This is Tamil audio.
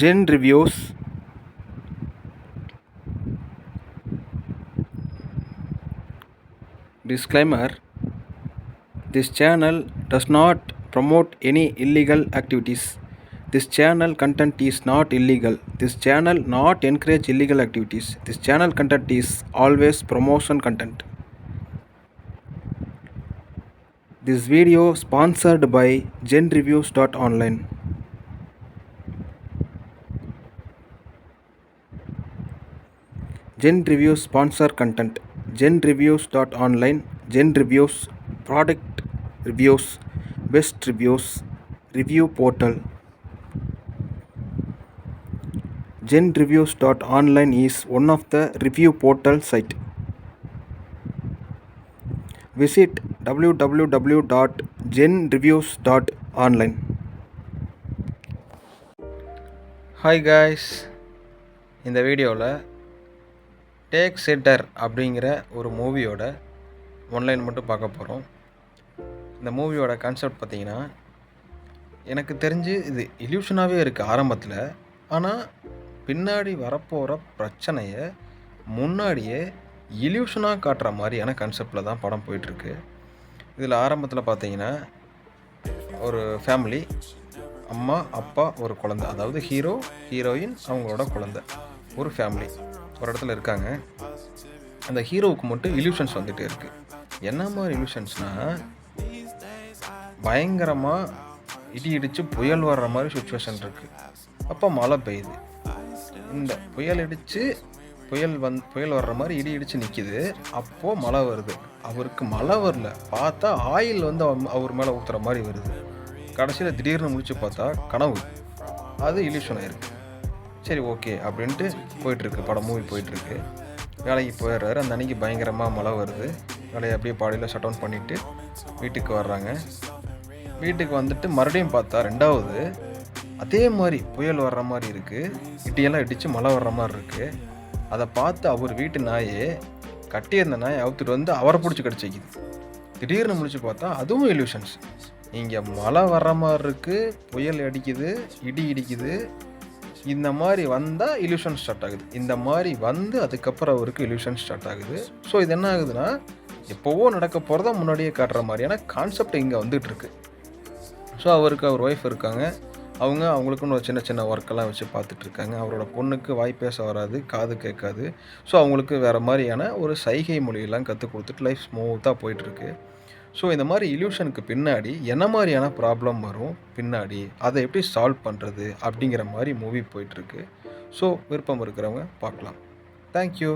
Gen Reviews Disclaimer This channel does not promote any illegal activities. This channel content is not illegal. This channel not encourage illegal activities. This channel content is always promotion content. This video sponsored by genreviews.online. Gen reviews sponsor content Gen reviews dot online Gen reviews product reviews best reviews review portal Gen reviews dot online is one of the review portal site visit W W W dot Gen reviews dot online hi guys இந்த வீடியோவில் டேக் செட்டர் அப்படிங்கிற ஒரு மூவியோட ஒன்லைன் மட்டும் பார்க்க போகிறோம் இந்த மூவியோட கான்செப்ட் பார்த்தீங்கன்னா எனக்கு தெரிஞ்சு இது இல்யூஷனாகவே இருக்குது ஆரம்பத்தில். ஆனால் பின்னாடி வரப்போகிற பிரச்சனையை முன்னாடியே இல்யூஷனாக காட்டுற மாதிரியான கான்செப்டில் தான் படம் போயிட்டுருக்கு. இதில் ஆரம்பத்தில் பார்த்தீங்கன்னா ஒரு ஃபேமிலி அம்மா அப்பா ஒரு குழந்தை. அதாவது ஹீரோ ஹீரோயின் அவங்களோட குழந்தை. ஒரு ஃபேமிலி ஒரு இடத்துல இருக்காங்க. அந்த ஹீரோவுக்கு மட்டும் இல்யூஷன்ஸ் வந்துகிட்டே இருக்குது என்ன மாதிரி இல்யூஷன்ஸ்னால் பயங்கரமாக இடி இடித்து புயல் வர்ற மாதிரி சுச்சுவேஷன் இருக்குது அப்போ மழை பெய்யுது. இந்த புயல் இடித்து புயல் வந் புயல் வர்ற மாதிரி இடி இடித்து நிற்கிது அப்போது மழை வருது. அவருக்கு மழை வரல. பார்த்தா ஆயில் வந்து அவ- அவர் மேலே ஊற்றுற மாதிரி வருது. கடைசியில் திடீர்னு முடிச்சு பார்த்தா கனவு. அது இல்யூஷன் ஆயிருக்கு. சரி ஓகே அப்படின்ட்டு போயிட்டுருக்கு. படம் மூவி போயிட்டுருக்கு. வேலைக்கு போயிடுறாரு. அந்த அன்றைக்கி பயங்கரமாக மழை வருது. வேலையை அப்படியே பாடியில் ஷட் டவுன் பண்ணிவிட்டு வீட்டுக்கு வர்றாங்க. வீட்டுக்கு வந்துட்டு மறுபடியும் பார்த்தா ரெண்டாவது அதே மாதிரி புயல் வர்ற மாதிரி இருக்குது இட்டியெல்லாம் இடித்து மழை வர்ற மாதிரி இருக்குது அதை பார்த்து அவர் வீட்டு நாயே கட்டியிருந்த நாயை அவுத்துட்டு வந்து அவரை பிடிச்சி கிடச்சிக்குது திடீர்னு முடிச்சு பார்த்தா அதுவும் இல்யூஷன்ஸ் இங்கே மழை வர்ற மாதிரி இருக்குது புயல் அடிக்குது இடி இடிக்குது. இந்த மாதிரி வந்தால் இல்யூஷன் ஸ்டார்ட் ஆகுது. இந்த மாதிரி வந்து அதுக்கப்புறம் அவருக்கு இல்யூஷன் ஸ்டார்ட் ஆகுது. ஸோ இது என்ன ஆகுதுன்னா எப்போவோ நடக்க போகிறத முன்னாடியே காட்டுற மாதிரியான கான்செப்ட் இங்கே வந்துட்டு இருக்கு. ஸோ அவருக்கு அவர் ஒய்ஃப் இருக்காங்க. அவங்க அவங்களுக்குன்னு ஒரு சின்ன சின்ன ஒர்க்கெல்லாம் வச்சு பார்த்துட்டு இருக்காங்க. அவரோட பொண்ணுக்கு வாய் பேச வராது காது கேட்காது. ஸோ அவங்களுக்கு வேறு மாதிரியான ஒரு சைகை மொழியெல்லாம் கற்றுக் கொடுத்துட்டு லைஃப் ஸ்மூத்தாக போயிட்டுருக்கு ஸோ இந்த மாதிரி இல்யூஷனுக்கு பின்னாடி என்ன மாதிரியான ப்ராப்ளம் வரும்? பின்னாடி அதை எப்படி சால்வ் பண்ணுறது அப்படிங்கிற மாதிரி மூவி போயிட்டுருக்கு ஸோ விருப்பம் இருக்கிறவங்க பார்க்கலாம். தேங்க்யூ